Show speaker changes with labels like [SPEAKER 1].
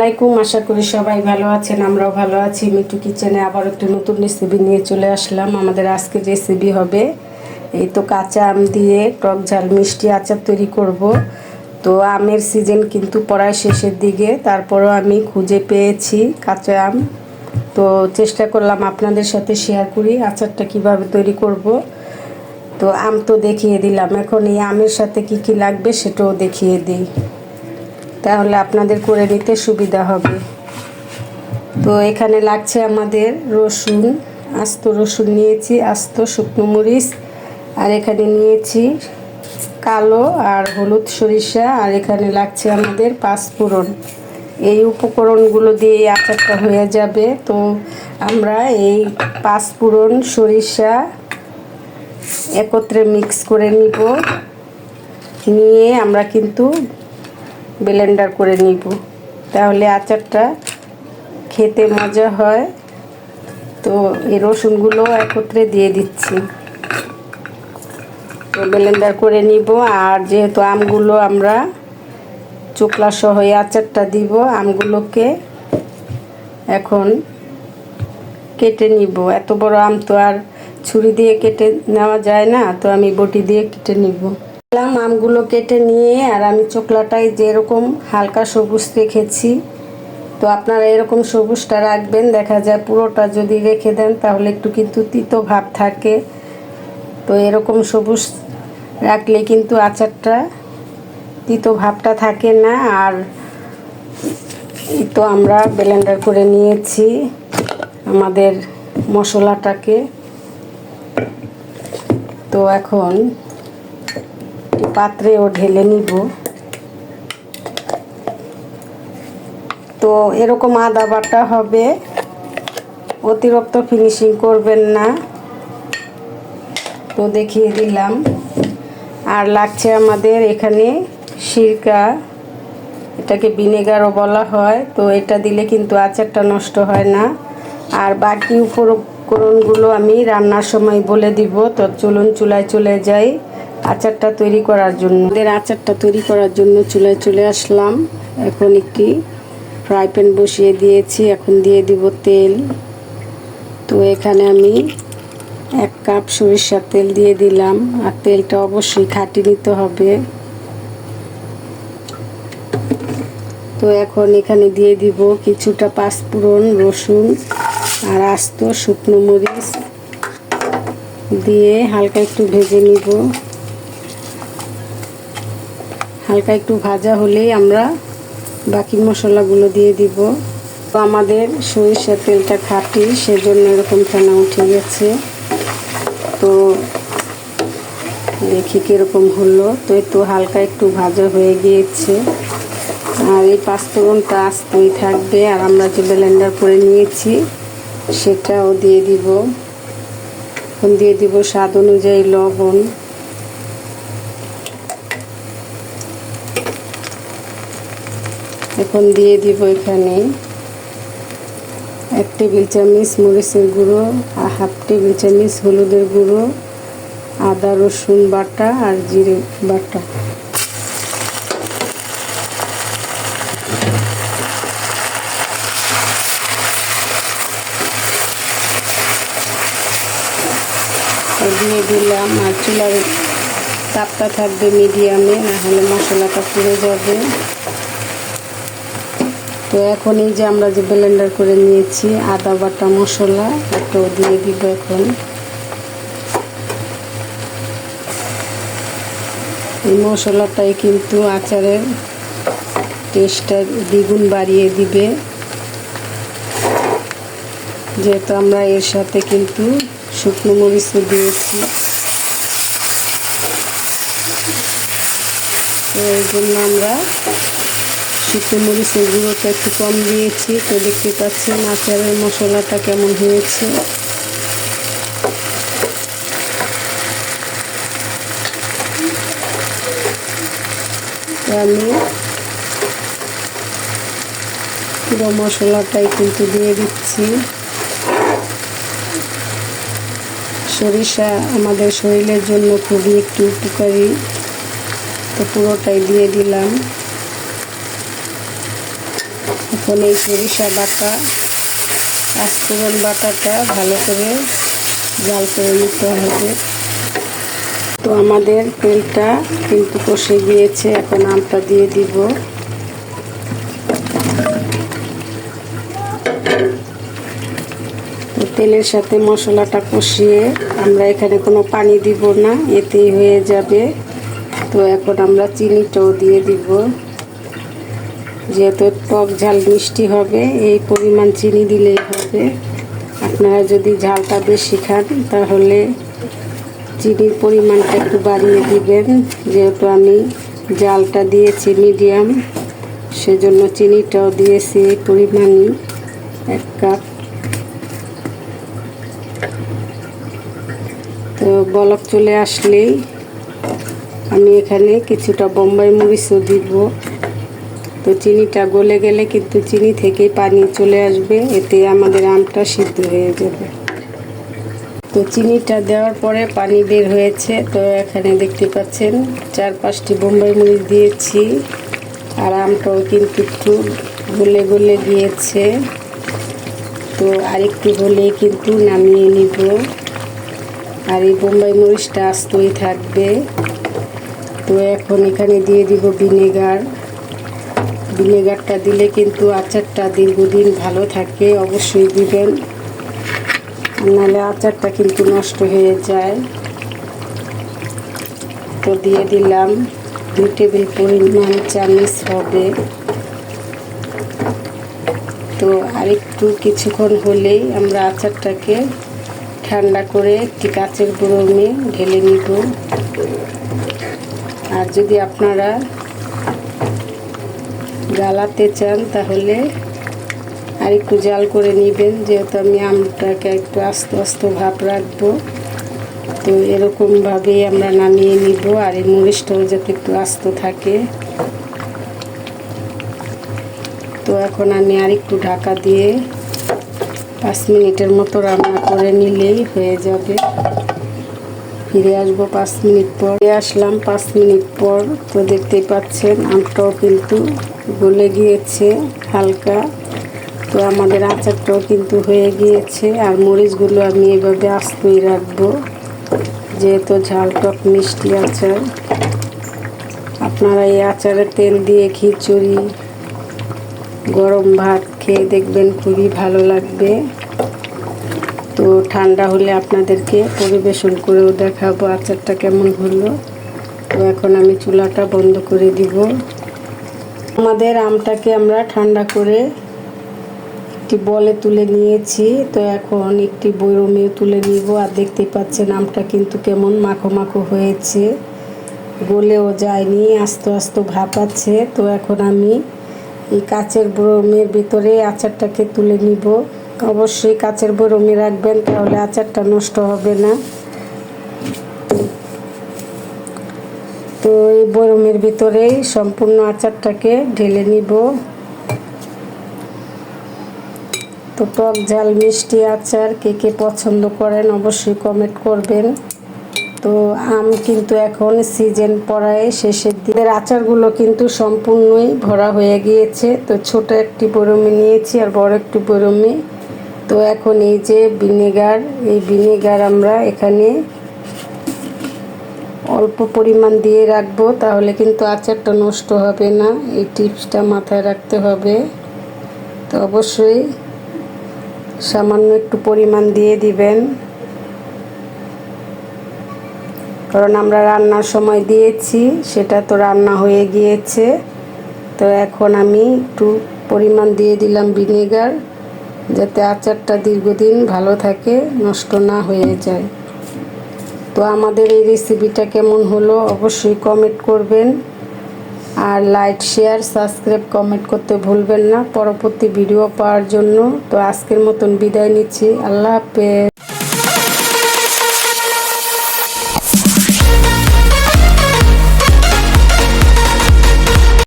[SPEAKER 1] আলাইকুম, আশা করি সবাই ভালো আছেন, আমরাও ভালো আছি। মিটু কিচেনে আবার একটু নতুন রেসিপি নিয়ে চলে আসলাম। আমাদের আজকের রেসিপি হবে এই তো কাঁচা আম দিয়ে টক ঝাল মিষ্টি আচার তৈরি করব। তো আমের সিজন কিন্তু পড়ায় শেষের দিকে, তারপরও আমি খুঁজে পেয়েছি কাঁচা আম। তো চেষ্টা করলাম আপনাদের সাথে শেয়ার করি আচারটা কীভাবে তৈরি করব। তো আম তো দেখিয়ে দিলাম, এখন এই আমের সাথে কি কি লাগবে সেটাও দেখিয়ে দিই। তাহলে আপনাদের করে নিতে সুবিধা হবে। তো এখানে লাগছে আমাদের রসুন, আস্ত রসুন নিয়েছি, আস্ত শুকনো মরিচ, আর এখানে নিয়েছি কালো আর হলুদ সরিষা, আর এখানে লাগছে আমাদের পাঁচফোড়ন। এই উপকরণগুলো দিয়ে আচারটা হয়ে যাবে। তো আমরা এই পাঁচফোড়ন, সরিষা একত্রে মিক্স করে নিব। নিয়ে আমরা কিন্তু ব্লেন্ডার করে নিব। তাহলে আচারটা খেতে মজা হয়। তো এই রসুনগুলো একত্রে দিয়ে দিচ্ছি। তো ব্লেন্ডার করে নিব। আর যেহেতু আমগুলো আমরা চোকলা সহ এই আচারটা দিব, আমগুলোকে এখন কেটে নিব। এত বড় আম তো আর ছুরি দিয়ে কেটে নেওয়া যায় না, তো আমি বটি দিয়ে কেটে নিব। দিলাম আমগুলো কেটে নিয়ে আর আমি চোকলাটাই যেরকম হালকা সবুজ রেখেছি। তো আপনারা এরকম সবুজটা রাখবেন, দেখা যায় পুরোটা যদি রেখে দেন তাহলে একটু কিন্তু তিতো ভাব থাকে। তো এরকম সবুজ রাখলে কিন্তু আচারটা তিতো ভাবটা থাকে না। আর তো আমরা ব্লেন্ডার করে নিয়েছি আমাদের মশলাটাকে। তো এখন পাত্রেও ঢেলে নিব। তো এরকম আদা বাটা হবে। অতিরিক্ত ফিনিশিং করবেন না। তো দেখিয়ে দিলাম। আর লাগছে আমাদের এখানে সিরকা। এটাকে ভিনেগারও বলা হয়। তো এটা দিলে কিন্তু আচারটা নষ্ট হয় না। আর বাকি উপকরণগুলো আমি রান্নার সময় বলে দিব। তো চলুন চুলায় চলে যাই। আচারটা তৈরি করার জন্য। ওদের আচারটা তৈরি করার জন্য চুলায় চলে আসলাম। এখন একটি ফ্রাই প্যান বসিয়ে দিয়েছি। এখন দিয়ে দিব তেল। তো এখানে আমি এক কাপ সরিষার তেল দিয়ে দিলাম। আর তেলটা অবশ্যই খাটি নিতে হবে। তো এখন এখানে দিয়ে দিব কিছুটা পাঁচফোড়ন রসুন আর আস্ত শুকনো মরিচ। দিয়ে হালকা একটু ভেজে নিব। হালকা একটু ভাজা হলেই আমরা বাকি মশলাগুলো দিয়ে দিব। আমাদের সরিষার তেলটা খাটি, সেজন্য এরকম ফেনা উঠে গেছে। তো দেখি কীরকম হলো। তো একটু হালকা একটু ভাজা হয়ে গিয়েছে। আর এই পাঁচফোড়নটা আস্তই থাকবে। আর আমরা যে ব্লেন্ডার করে নিয়েছি, সেটাও দিয়ে দিব। এখন দিয়ে দিব স্বাদ অনুযায়ী লবণ। এখন দিয়ে দিব এখানে এক টেবিল চামচ মরিচের গুঁড়ো, আর হাফ টেবিল চামচ হলুদের গুঁড়ো, আদা, রসুন বাটা, আর জিরে বাটা। দিয়ে দিলাম, আর চুলার তাপটা থাকবে মিডিয়ামে না হলে মশলাটা পুড়ে যাবে। তো এখন এই যে আমরা যে ব্লেন্ডার করে নিয়েছি, আদা, বাটা, মশলা এটাও দিয়ে দিব এখন। এই মশলাটাই কিন্তু আচারের টেস্টটা দ্বিগুণ বাড়িয়ে দিবে। যেহেতু আমরা এর সাথে কিন্তু শুকনো মরিচও দিয়েছি। তো এই জন্য আমরা শুকনো গুঁড়োটা একটু কম দিয়েছি, তো দেখতে পাচ্ছেন আচারের মশলাটা কেমন হয়েছে। আমি পুরো মশলাটাই কিন্তু দিয়ে দিচ্ছি। সরিষা আমাদের শরীরের জন্য খুবই একটু উপকারী, তো পুরোটাই দিয়ে দিলাম। এখন এই সরিষা বাটা পাঁচফোড়ন বাটাটা ভালো করে জাল করে নিতে হবে। তো আমাদের তেলটা কিন্তু কষে গিয়েছে, এখন আমটা দিয়ে দিব। তেলের সাথে মশলাটা কষিয়ে আমরা এখানে কোনো পানি দিব না, এতেই হয়ে যাবে। তো এখন আমরা চিনিটাও দিয়ে দিব। যেহেতু টক ঝাল মিষ্টি হবে, এই পরিমাণ চিনি দিলেই হবে। আপনারা যদি ঝালটা বেশি খান, তাহলে চিনির পরিমাণটা একটু বাড়িয়ে দিবেন। যেহেতু আমি জালটা দিয়েছি মিডিয়াম, সেজন্য চিনিটাও দিয়েছি এই পরিমাণই, এক কাপ। তো বলক চলে আসলেই আমি এখানে কিছুটা বোম্বাই মরিচও দিব। তো চিনিটা গলে গেলে কিন্তু চিনি থেকে পানি চলে আসবে, এতে আমাদের আমটা সিদ্ধ হয়ে যাবে। তো চিনিটা দেওয়ার পরে পানি বের হয়েছে, তো এখানে দেখতে পাচ্ছেন চার পাঁচটি বোম্বাই মরিচ দিয়েছি, আর আমটাও কিন্তু একটু গলে গলে দিয়েছে তো আরেকটু হলে কিন্তু নামিয়ে নিব। আর এই বোম্বাই মরিচটা আস্তই থাকবে। তো এখন এখানে দিয়ে দিব ভিনেগার। ভিনেগারটা দিলে কিন্তু আচারটা দীর্ঘদিন ভালো থাকে, অবশ্যই দিবেন। নাহলে আচারটা কিন্তু নষ্ট হয়ে যায়। তো দিয়ে দিলাম দুই টেবিল পরিমাণ চামিচ হবে। তো আরেকটু কিছুক্ষণ হলেই আমরা আচারটাকে ঠান্ডা করে একটি কাচের বরমে ঢেলে নিব। আর যদি আপনারা জ্বালাতে চান, তাহলে আর একটু জাল করে নেবেন। যেহেতু আমি আমটাকে একটু আস্তে আস্তে ভাব রাখব, তো এরকমভাবেই আমরা নামিয়ে নিব, আর এই মরিচটাও যাতে একটু আস্ত থাকে। তো এখন আমি আর একটু ঢাকা দিয়ে পাঁচ মিনিটের মতো রান্না করে নিলেই হয়ে যাবে। ফিরে আসব পাঁচ মিনিট পর। আসলাম পাঁচ মিনিট পর, তো দেখতেই পাচ্ছেন আমটাও কিন্তু গলে গিয়েছে হালকা। তো আমাদের আচারটাও কিন্তু হয়ে গিয়েছে। আর মরিচগুলো আমি এভাবে আস্তই রাখব, যেহেতু ঝাল টক মিষ্টি আচার। আপনারা এই আচারে তেল দিয়ে খিচুড়ি, গরম ভাত খেয়ে দেখবেন খুবই ভালো লাগবে। তো ঠান্ডা হলে আপনাদেরকে পরিবেশন করেও দেখাবো আচারটা কেমন হলো। তো এখন আমি চুলাটা বন্ধ করে দিব। আমাদের আমটাকে আমরা ঠান্ডা করে একটি বলে তুলে নিয়েছি। তো এখন একটি বৈরমে তুলে নিব। আর দেখতে পাচ্ছেন আমটা কিন্তু কেমন মাখো মাখো হয়েছে। গলেও যায়নি, আস্তে আস্তে ভাপাচ্ছে তো এখন আমি এই কাচের বরমের ভিতরে আচারটাকে তুলে নিব। অবশ্যই কাচের বরমে রাখবেন, তাহলে আচারটা নষ্ট হবে না তো এই বরমের ভিতরেই সম্পূর্ণ আচারটাকে ঢেলে নিব। তো টক ঝাল, মিষ্টি আচার, কে কে পছন্দ করেন অবশ্যই কমেন্ট করবেন। তো আম কিন্তু এখন সিজন পড়ায় শেষের দিনের আচারগুলো কিন্তু সম্পূর্ণই ভরা হয়ে গিয়েছে। তো ছোট একটি বরমি নিয়েছি আর বড় একটি বরমি। তো এখন এই যে ভিনেগার এই ভিনেগার আমরা এখানে অল্প পরিমাণ দিয়ে রাখব, তাহলে কিন্তু আচারটা নষ্ট হবে না। এই টিপসটা মাথায় রাখতে হবে। তো অবশ্যই সামান্য একটু পরিমাণ দিয়ে দিবেন। কারণ আমরা রান্নার সময় দিয়েছি, সেটা তো রান্না হয়ে গিয়েছে। তো এখন আমি একটু পরিমাণ দিয়ে দিলাম ভিনেগার, যাতে আচারটা দীর্ঘদিন ভালো থাকে, নষ্ট না হয়ে যায়। তো আমাদের এই রেসিপিটা কেমন হলো অবশ্যই কমেন্ট করবেন। আর লাইক শেয়ার সাবস্ক্রাইব কমেন্ট করতে ভুলবেন না। পরবর্তী ভিডিও পাওয়ার জন্য। তো আজকের মতন বিদায় নিচ্ছি। আল্লাহ হাফেজ।